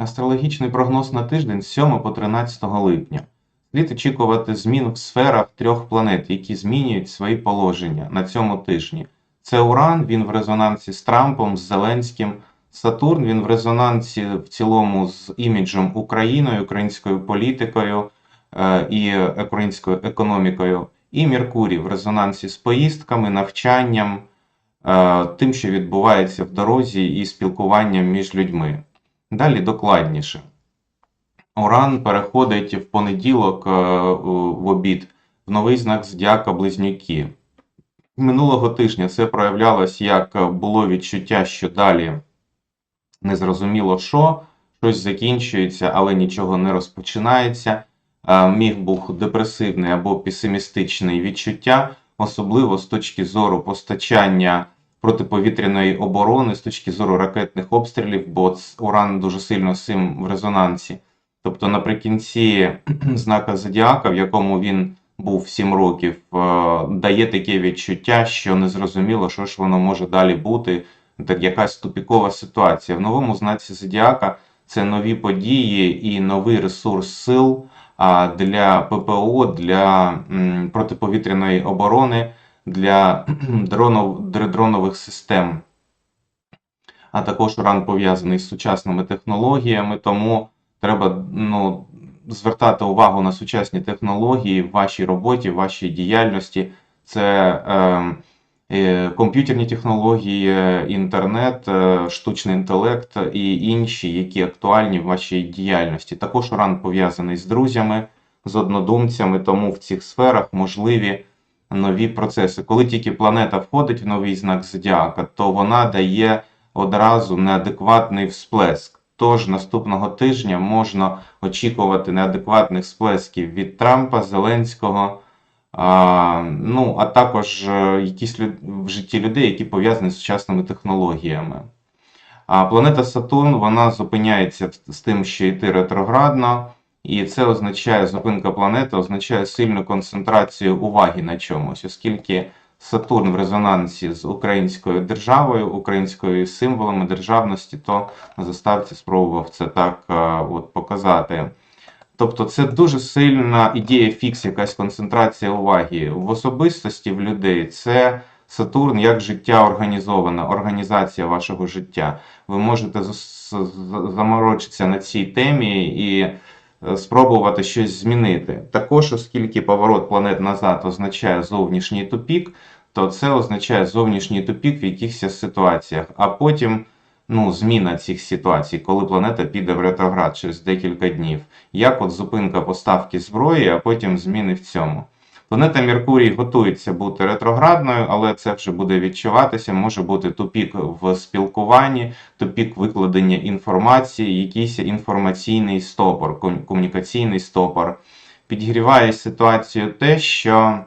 Астрологічний прогноз на тиждень з 7 по 13 липня. Слід очікувати змін в сферах трьох планет, які змінюють свої положення на цьому тижні. Це Уран, він в резонансі з Трампом, з Зеленським. Сатурн він в резонансі в цілому з іміджем Україною, українською політикою е, і українською економікою. І Меркурій в резонансі з поїздками, навчанням, е, тим, що відбувається в дорозі, і спілкуванням між людьми. Далі докладніше. Уран переходить в понеділок е, в обід в новий знак Зодіака Близнюки. Минулого тижня це проявлялось як було відчуття, що далі незрозуміло що, щось закінчується, але нічого не розпочинається. Е, Міг був депресивний або песимістичний відчуття, особливо з точки зору постачання протиповітряної оборони, з точки зору ракетних обстрілів, бо Уран дуже сильно з цим в резонансі. Тобто наприкінці знака Зодіака, в якому він був 7 років, е, дає таке відчуття, що незрозуміло, що ж воно може далі бути, так якась тупікова ситуація. В новому знаці Зодіака це нові події і новий ресурс сил для ППО, для протиповітряної оборони, для дронов, дронових систем. А також уран пов'язаний з сучасними технологіями, тому треба ну, звертати увагу на сучасні технології в вашій роботі, в вашій діяльності. Це е, е, комп'ютерні технології, е, інтернет, е, штучний інтелект і інші, які актуальні в вашій діяльності. Також уран пов'язаний з друзями, з однодумцями, тому в цих сферах можливі нові процеси. Коли тільки планета входить в новий знак зодіака, то вона дає одразу неадекватний всплеск. Тож наступного тижня можна очікувати неадекватних сплесків від Трампа, Зеленського, а, ну, а також е, якісь лю- в житті людей, які пов'язані з сучасними технологіями. А планета Сатурн вона зупиняється з тим, що йти ретроградно, і це означає, зупинка планети означає сильну концентрацію уваги на чомусь, оскільки Сатурн в резонансі з українською державою, українською символами державності, то на заставці спробував це так е, от, показати. Тобто це дуже сильна ідея фікс, якась концентрація уваги в особистості в людей. Це Сатурн як життя організоване, організація вашого життя. Ви можете заморочитися на цій темі і спробувати щось змінити. Також, оскільки поворот планет назад означає зовнішній тупік, то це означає зовнішній тупік в якихось ситуаціях, а потім ну, зміна цих ситуацій, коли планета піде в ретроград через декілька днів. Як от зупинка поставки зброї, а потім зміни в цьому. Планета Меркурій готується бути ретроградною, але це вже буде відчуватися. Може бути тупік в спілкуванні, тупік викладення інформації, якийсь інформаційний стопор, комунікаційний стопор. Підігріває ситуацію те, що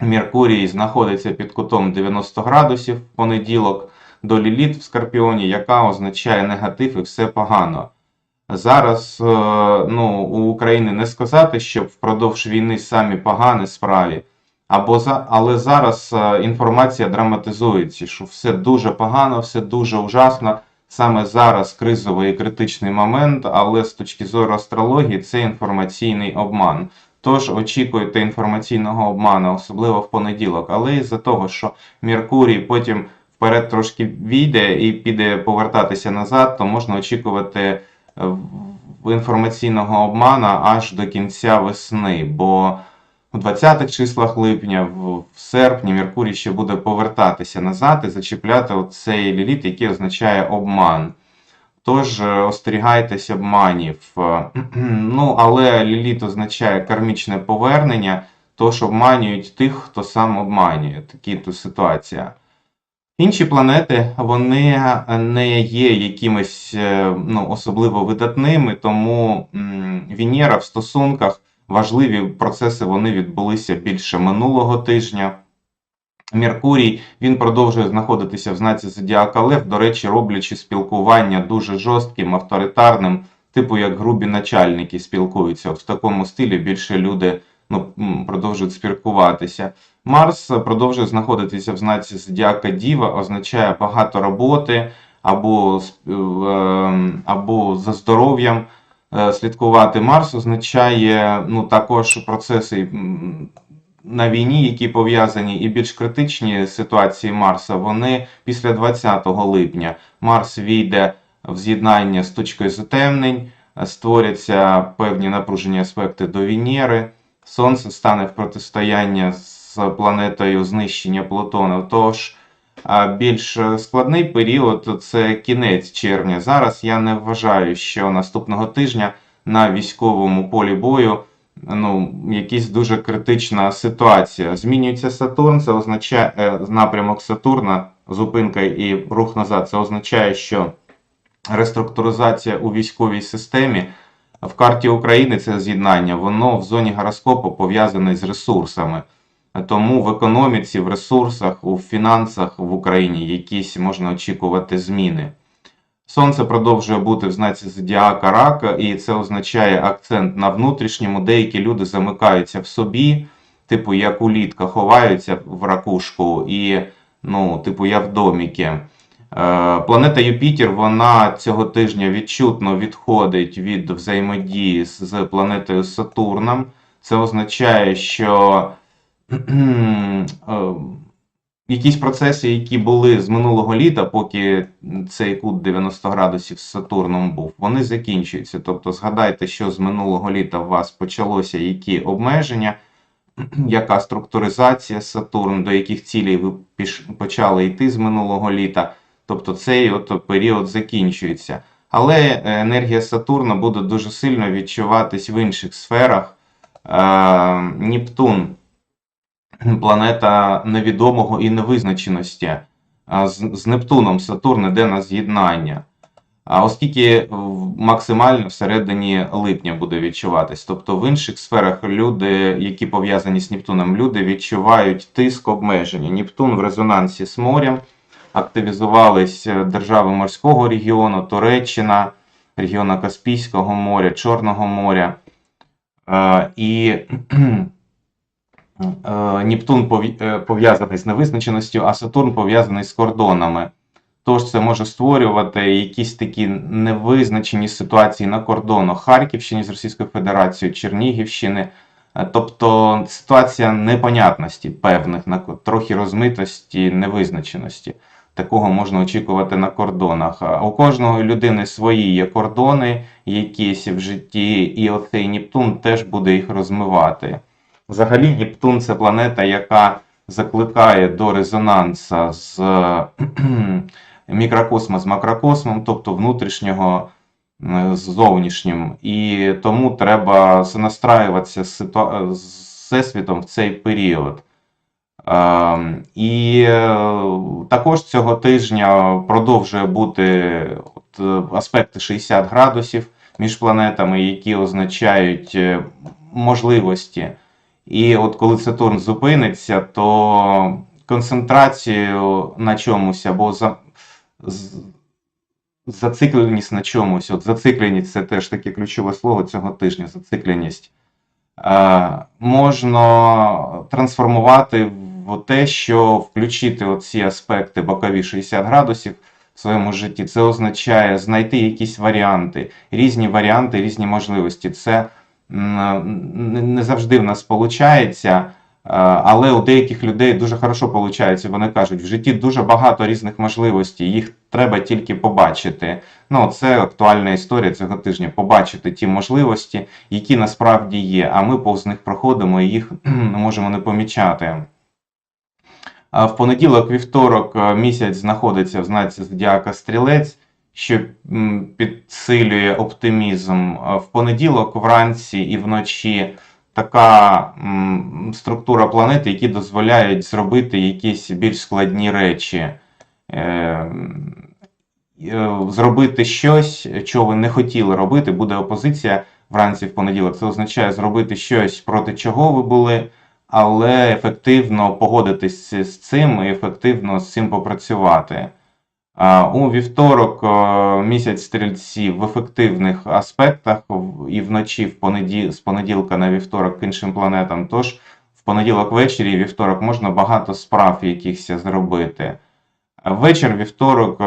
Меркурій знаходиться під кутом 90 градусів в понеділок до Ліліт в Скорпіоні, яка означає негатив і все погано. Зараз е, ну, у України не сказати, що впродовж війни самі погані справі, або за, але зараз е, інформація драматизується, що все дуже погано, все дуже ужасно. Саме зараз кризовий і критичний момент, але з точки зору астрології це інформаційний обман. Тож очікуйте інформаційного обману, особливо в понеділок. Але із-за того, що Меркурій потім вперед трошки війде і піде повертатися назад, то можна очікувати інформаційного обмана аж до кінця весни. Бо у 20-х числах липня, в, серпні, Меркурій ще буде повертатися назад і зачіпляти цей ліліт, який означає обман. Тож е, остерігайтесь обманів. Е, Ну, але ліліт означає кармічне повернення, тож обманюють тих, хто сам обманює. Такі то ситуація. Інші планети вони не є якимись е, ну, особливо видатними, тому Венера в стосунках важливі процеси вони відбулися більше минулого тижня. Меркурій він продовжує знаходитися в знаці Зодіака Лев, до речі, роблячи спілкування дуже жорстким, авторитарним, типу як грубі начальники спілкуються. От в такому стилі більше люди ну, продовжують спілкуватися. Марс продовжує знаходитися в знаці Зодіака Діва, означає багато роботи, або, е, або за здоров'ям е, слідкувати. Марс означає ну, також процеси на війні, які пов'язані і більш критичні ситуації Марса, вони після 20 липня. Марс війде в з'єднання з точкою затемнень, створяться певні напружені аспекти до Венери. Сонце стане в протистояння з планетою знищення Плутона. Тож більш складний період це кінець червня. Зараз я не вважаю, що наступного тижня на військовому полі бою ну, якась дуже критична ситуація. Змінюється Сатурн, це означає е, напрямок Сатурна, зупинка і рух назад. Це означає, що реструктуризація у військовій системі в карті України це з'єднання, воно в зоні гороскопу пов'язане з ресурсами. Тому в економіці, в ресурсах, у фінансах в Україні якісь можна очікувати зміни. Сонце продовжує бути в знаці зодіака рака, і це означає акцент на внутрішньому. Деякі люди замикаються в собі, типу, як улітка, ховаються в ракушку, і, ну, типу, я в доміки. Е, Планета Юпітер, вона цього тижня відчутно відходить від взаємодії з планетою Сатурном. Це означає, що якісь процеси, які були з минулого літа, поки цей кут 90 градусів з Сатурном був, вони закінчуються. Тобто згадайте, що з минулого літа у вас почалося які обмеження, яка структуризація Сатурн, до яких цілей ви почали йти з минулого літа. Тобто цей от період закінчується. Але е, енергія Сатурна буде дуже сильно відчуватись в інших сферах. Е, Нептун планета невідомого і невизначеності. З, з Нептуном Сатурн іде на з'єднання. А оскільки максимально всередині липня буде відчуватись. Тобто в інших сферах люди, які пов'язані з Нептуном, люди відчувають тиск обмеження. Нептун в резонансі з морем, активізувались е, держави морського регіону, Туреччина, регіону Каспійського моря, Чорного моря. Е, І Е, Нептун е, пов'язаний з невизначеністю, а Сатурн пов'язаний з кордонами. Тож це може створювати якісь такі невизначені ситуації на кордонах Харківщини з Російською Федерацією, Чернігівщини. Е, Тобто ситуація непонятності певних, трохи розмитості, невизначеності. Такого можна очікувати на кордонах. У кожної людини свої є кордони якісь в житті, і оцей Нептун теж буде їх розмивати. Взагалі, Нептун це планета, яка закликає до резонансу з мікрокосма з макрокосмом, тобто внутрішнього з зовнішнім. І тому треба настраюватися з ситуа- всесвітом в цей період. Ем, І е, також цього тижня продовжує бути от, аспекти 60 градусів між планетами, які означають е, можливості. І от коли Сатурн зупиниться, то концентрацію на чомусь або за, зацикленість на чомусь. От зацикленість це теж таке ключове слово цього тижня. Зацикленість. Е, можна трансформувати в те, що включити оці аспекти бокові 60 градусів в своєму житті. Це означає знайти якісь варіанти, різні варіанти, різні можливості. Це не завжди в нас виходить, але у деяких людей дуже хорошо виходить. Вони кажуть, в житті дуже багато різних можливостей, їх треба тільки побачити. Ну, це актуальна історія цього тижня. Побачити ті можливості, які насправді є, а ми повз них проходимо і їх можемо не помічати. В понеділок, вівторок, е, місяць знаходиться в знаці зодіака Стрілець, що підсилює оптимізм. В понеділок, вранці і вночі така структура планети, які дозволяють зробити якісь більш складні речі. Е, е, Зробити щось, чого ви не хотіли робити, буде опозиція вранці в понеділок. Це означає зробити щось, проти чого ви були, але ефективно погодитись з цим і ефективно з цим попрацювати. У вівторок місяць стрільці в ефективних аспектах і вночі в понеді... з понеділка на вівторок к іншим планетам. Тож в понеділок ввечері і вівторок можна багато справ якихось зробити. Вечір, вівторок е,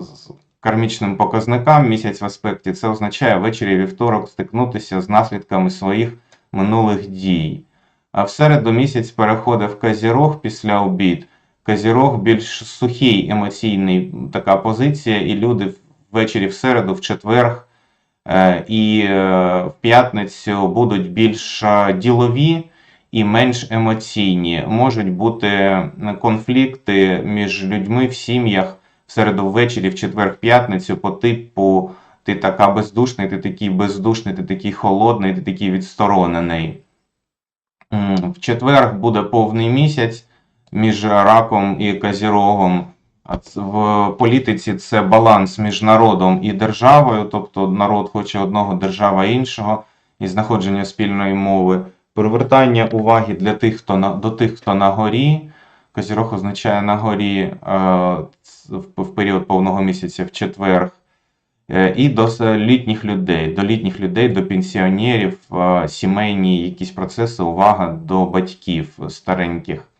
з кармічним показникам місяць в аспекті, це означає ввечері вівторок стикнутися з наслідками своїх минулих дій. А в середу місяць переходить в Казірог після обід. Казірог більш сухий емоційний така позиція, і люди ввечері в середу, в четверг е, і е, в п'ятницю будуть більш е, ділові і менш емоційні. Можуть бути конфлікти між людьми в сім'ях в середу ввечері, в четвер, п'ятницю по типу ти така бездушний, ти такий бездушний, ти такий холодний, ти такий відсторонений. В четвер буде повний місяць між раком і казірогом. В політиці це баланс між народом і державою, тобто народ хоче одного, держава іншого, і знаходження спільної мови. Привертання уваги для тих, хто на, до тих, хто на горі. Козірог означає на горі е, в, в період повного місяця в четвер. Е, І до літніх людей, до літніх людей, до пенсіонерів, е, сімейні якісь процеси, увага до батьків стареньких.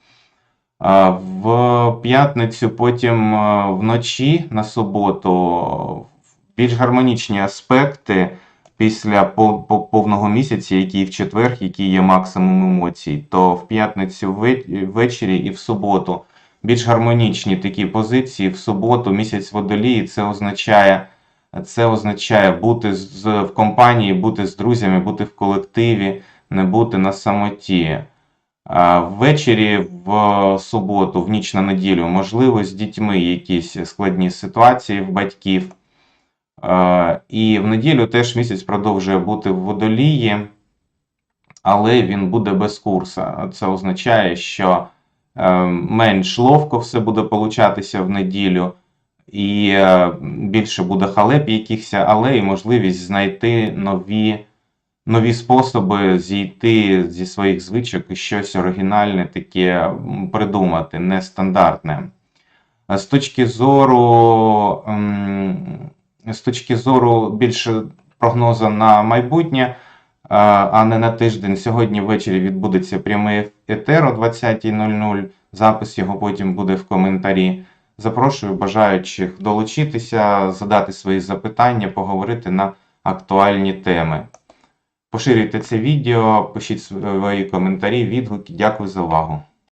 В п'ятницю, потім е, вночі на суботу більш гармонічні аспекти після пов- пов- повного місяця, який в четвер, який є максимум емоцій, то в п'ятницю ввечері і в суботу більш гармонічні такі позиції. В суботу місяць водолії це означає. Це означає бути з, в компанії, бути з друзями, бути в колективі, не бути на самоті. Ввечері в суботу, в ніч на неділю, можливо, з дітьми якісь складні ситуації в батьків. І в неділю теж місяць продовжує бути в водолії, але він буде без курса. Це означає, що е, менш ловко все буде получатися в неділю, і е, більше буде халеп якихось, але і можливість знайти нові нові способи зійти зі своїх звичок і щось оригінальне таке придумати, нестандартне. З точки зору, ем, з точки зору більше прогнозу на майбутнє, а а не на тиждень. Сьогодні ввечері відбудеться прямий етер о 20.00. Запис його потім буде в коментарі. Запрошую бажаючих долучитися, задати свої запитання, поговорити на актуальні теми. Поширюйте це відео, пишіть свої коментарі, відгуки. Дякую за увагу.